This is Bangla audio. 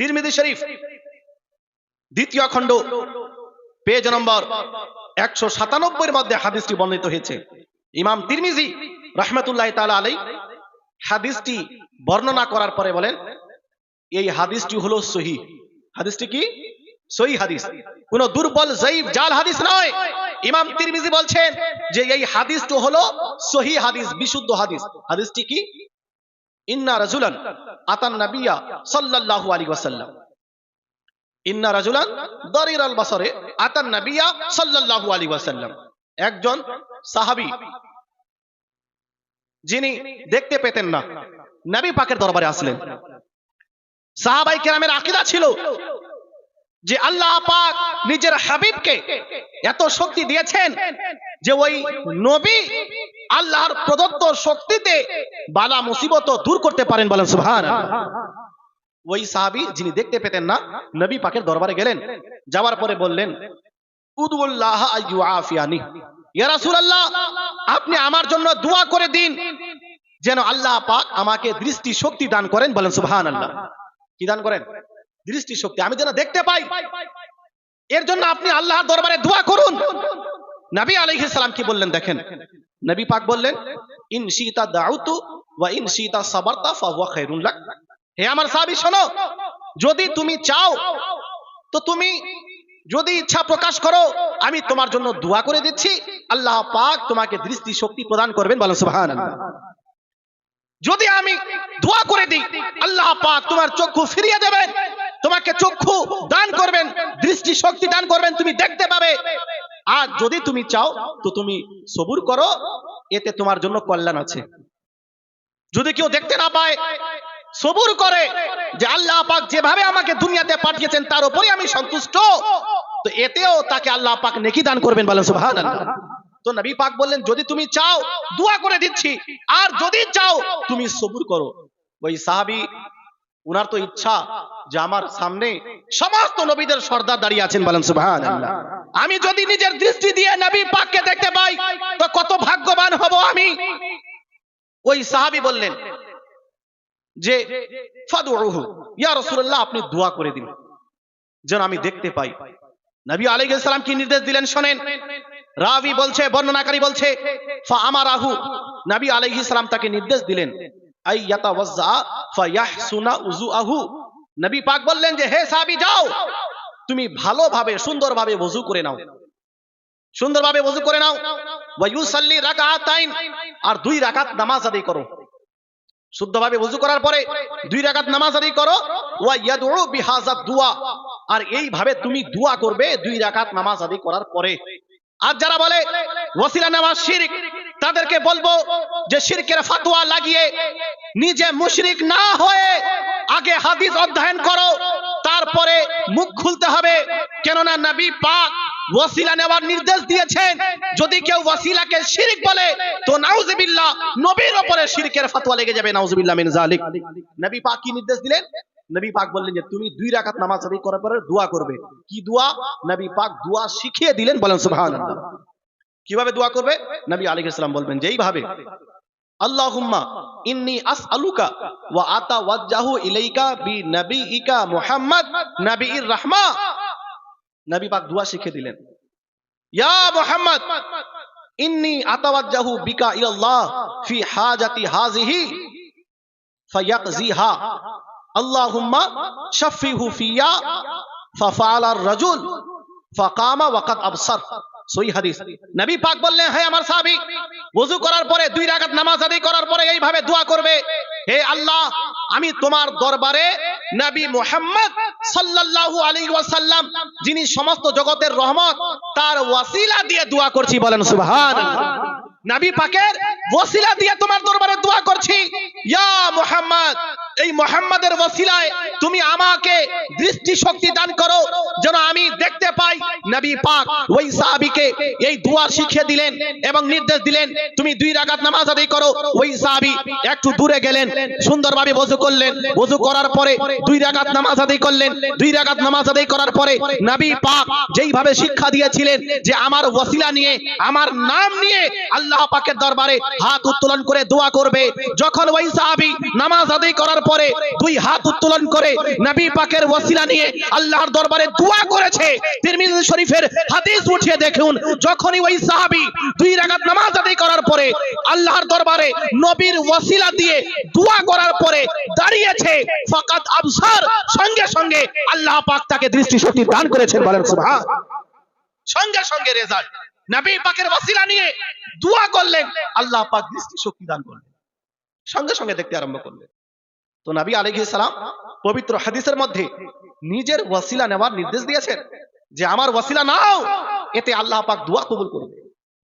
তিরমিজি শরীফ, দ্বিতীয় খণ্ড, পেজ নম্বর একশো সাতানব্বইয়ের মধ্যে হাদিসটি বর্ণিত হয়েছে। ইমাম তিরমিজি রহমতুল্লাহ তালা আলাই হাদিসটি বর্ণনা করার পরে বলেন, এই হাদিসটি হলো সহি। হাদিসটি কি? সহি হাদিস। কোন দুর্বল জয়ীব জাল হাদিস নয়। ইমাম তিরমিজি বলছেন যে এই হাদিসটি হলো সহি হাদিস, বিশুদ্ধ হাদিস। হাদিসটি কি? ইন্না রাজুলান আতান নাবিয়া সাল্লাল্লাহু আলাইহি ওয়াসাল্লাম। ইন্না রাজুলান দরির আল বাসরে আতান নাবিয়া সাল্লাল্লাহু আলাইহি ওয়াসাল্লাম। একজন সাহাবী যিনি দেখতে পেতেন না। নবী পাকের দরবারে আসলেন। সাহাবাই কেরামের আকীদা ছিল যে আল্লাহ পাক নিজের হাবিবকে এত শক্তি দিয়েছেন যে ওই নবী আল্লাহর প্রদত্ত শক্তিতে বালা মুসিবত দূর করতে পারেন বলেন সুবহান ওই সাহাবী যিনি দেখতে পেতেন না, নবী পাকের দরবারে গেলেন, যাওয়ার পরে বললেন উদুল্লাহ আইয়ুআফিয়ানি। ইয়া রাসূলুল্লাহ, আপনি আমার জন্য দোয়া করে দিন, যেন আল্লাহ পাক আমাকে দৃষ্টি শক্তি দান করেন বলেন সুহান আল্লাহ কি দান করেন? দৃষ্টি শক্তি আমি যেন দেখতে পাই। এর জন্য আপনি আল্লাহর দরবারে দোয়া করুন। নবী আলাইহিস সালাম কি বললেন দেখেন? নবী পাক বললেন, ইন শীতা দাউতু ওয়া ইন শীতা সাবারতা ফাহুয়া খায়রুন লাক। হে আমার সাহাবী, শোনো, যদি তুমি চাও, তো তুমি যদি ইচ্ছা প্রকাশ করো, আমি তোমার জন্য দোয়া করে দিচ্ছি। আল্লাহ পাক তোমাকে দৃষ্টি শক্তি প্রদান করবেন। বলেন, সুবহানাল্লাহ। যদি আমি দোয়া করে দিই, আল্লাহ পাক তোমার চক্ষু ফিরিয়ে দেবেন। তোমাকে চক্ষু দান করবেন দৃষ্টি শক্তি দান করবেন, তুমি দেখতে পাবে। আর যদি তুমি চাও, তো তুমি সবুর করো, এতে তোমার জন্য কল্যাণ আছে। যদি কেউ দেখতে না পায়, সবুর করে যে আল্লাহ পাক যেভাবে আমাকে দুনিয়াতে পাঠিয়েছেন, তার উপরে আমি সন্তুষ্ট, তো এতেও তাকে আল্লাহ পাক নেকি দান করবেন বলেন সুবহানাল্লাহ। তো নবী পাক বললেন, যদি তুমি চাও, দোয়া করে দিচ্ছি। আর যদি চাও, তুমি সবুর করো। ওই সাহাবী উনার তো ইচ্ছা যে আমার সামনে সমস্ত নবীদের সর্দার দাঁড়িয়ে আছেন বলেন, সুবহানাল্লাহ। আমি যদি নিজের দৃষ্টি দিয়ে নবী পাককে দেখতে পাই, তো কত ভাগ্যবান হব আমি। ওই সাহাবী বললেন যে ফাদুহু ইয়া রাসূলুল্লাহ, আপনি দোয়া করে দিন। যেন আমি দেখতে পাই। নবী আলাইহিস সালাম কি নির্দেশ দিলেন শুনেন? রাবি বলছে, বর্ণনাকারী বলছে ফা আমারাহু নবী আলাইহিস সালাম তাকে নির্দেশ দিলেন নবী পাক বললেন যে, হে যাও। তুমি ভালোভাবে, সুন্দরভাবে করে নাও। সুন্দরভাবে করে নাও। রাকাতাইন। আর দুই রাকাত নামাজ আদায় করো। শুদ্ধভাবে করার পরে দুই রাকাত নামাজ আদায় করো। ওয়া ইয়াদউ বিহাযা দুআ আর এইভাবে তুমি দোয়া করবে দুই রাকাত নামাজ আদায় করার পরে। আর যারা বলে ওসিলা নেওয়া শিরক তাদেরকে বলব যে শিরকের ফাতোয়া লাগিয়ে নিজে মুশরিক না হয়ে আগে হাদিস অধ্যয়ন করো, তারপরে মুখ খুলতে হবে। কেননা নবী পাক ওসিলা নেওয়ার নির্দেশ দিয়েছেন, যদি কেউ ওসিলাকে শিরক বলে, তো নাউজুবিল্লাহ নবীর উপরে শিরকের ফতোয়া লেগে যাবে, নাউজুবিল্লাহ মিন জালিক নবী পাক কি নির্দেশ দিলেন? নবী পাক বললেন যে তুমি দুই রাকাত নামাজ আদায় করার পরে দোয়া করবে। কি দোয়া? নবী পাক দোয়া শিখিয়ে দিলেন, বলেন সুবহানাল্লাহ। কীভাবে দোয়া করবে? নবী আলাইহিস সালাম বলবেন যে এইভাবে আল্লাহুম্মা ইন্নী আসআলুকা ওয়া আতাওয়াজ্জাহু ইলাইকা বি নবিইকা মুহাম্মদ নবীর রাহমা। নবী পাক দোয়া শিখিয়ে দিলেন। ইয়া মুহাম্মদ ইন্নী আতাওয়াজ্জাহু বিকা ইলাল্লাহ ফি হাজাতি হাযিহি ফায়াকজিহা। আল্লাহুম্মা শাফিহু ফিয়া ফাফাল আর-রাজুল ফাকামা ওয়াকাদ আবসার। নবী পাক বললেন আমার করার পরে, দুই নামাজ করার পরে এইভাবে দোয়া করবে, হে আল্লাহ, আমি তোমার দরবারে নবী মুহাম্মদ সাল্লাল্লাহু আলাইহি ওয়াসাল্লাম, যিনি সমস্ত জগতের রহমত, তার ওয়াসিলা দিয়ে দোয়া করছি। বলেন, সুবহানাল্লাহ। নবী পাকের ওয়াসিলা দিয়ে তোমার দরবারে দোয়া করছি, ইয়া মুহাম্মদ, এই মুহাম্মাদের ওয়াসিলায় তুমি আমাকে দৃষ্টি শক্তি দান করো, যেন আমি দেখতে পাই নবী পাক ওই সাহাবীকে এই দোয়া শিখিয়ে দিলেন এবং নির্দেশ দিলেন, তুমি দুই রাকাত নামাজ আদায় করো। ওই সাহাবী একটু দূরে গেলেন, সুন্দরভাবে ওযু করলেন। ওযু করার পরে দুই রাকাত নামাজ আদায় করলেন। দুই রাকাত নামাজ আদায় করার পরে নবী পাক যেইভাবে শিক্ষা দিয়েছিলেন যে আমার ওয়াসিলা নিয়ে, আমার নাম নিয়ে আল্লাহ পাকের দরবারে হাত উত্তোলন করে দোয়া করবে। যখন ওই সাহাবী নামাজ আদায় করার পরে দুই হাত উত্তোলন করে নবী পাকের ওসিলা নিয়ে আল্লাহর দরবারে দোয়া করেছে, তিরমিজি শরীফের হাদিস উঠিয়ে দেখুন, যখনই ওই সাহাবী দুই রাকাত নামাজ আদায় করার পরে আল্লাহর দরবারে নবীর ওসিলা দিয়ে দোয়া করার পরে দাঁড়িয়েছে ফাকাত আবসার, সঙ্গে সঙ্গে আল্লাহ পাক তাকে দৃষ্টিশক্তি দান করেছেন, বলেন সুবহান। সঙ্গে সঙ্গে রেজাল্ট। নবী পাকের ওসিলা নিয়ে দোয়া করলেন, আল্লাহ পাক দৃষ্টিশক্তি দান করলেন। সঙ্গে সঙ্গে দেখতে আরম্ভ করলেন। তো নবী আলাইহিস সালাম পবিত্র হাদিসের মধ্যে নিজের ওয়াসিলা নেওয়ার নির্দেশ দিয়েছেন। যে আমার ওয়াসিলা নাও এতে আল্লাহ পাক দোয়া কবুল করবে।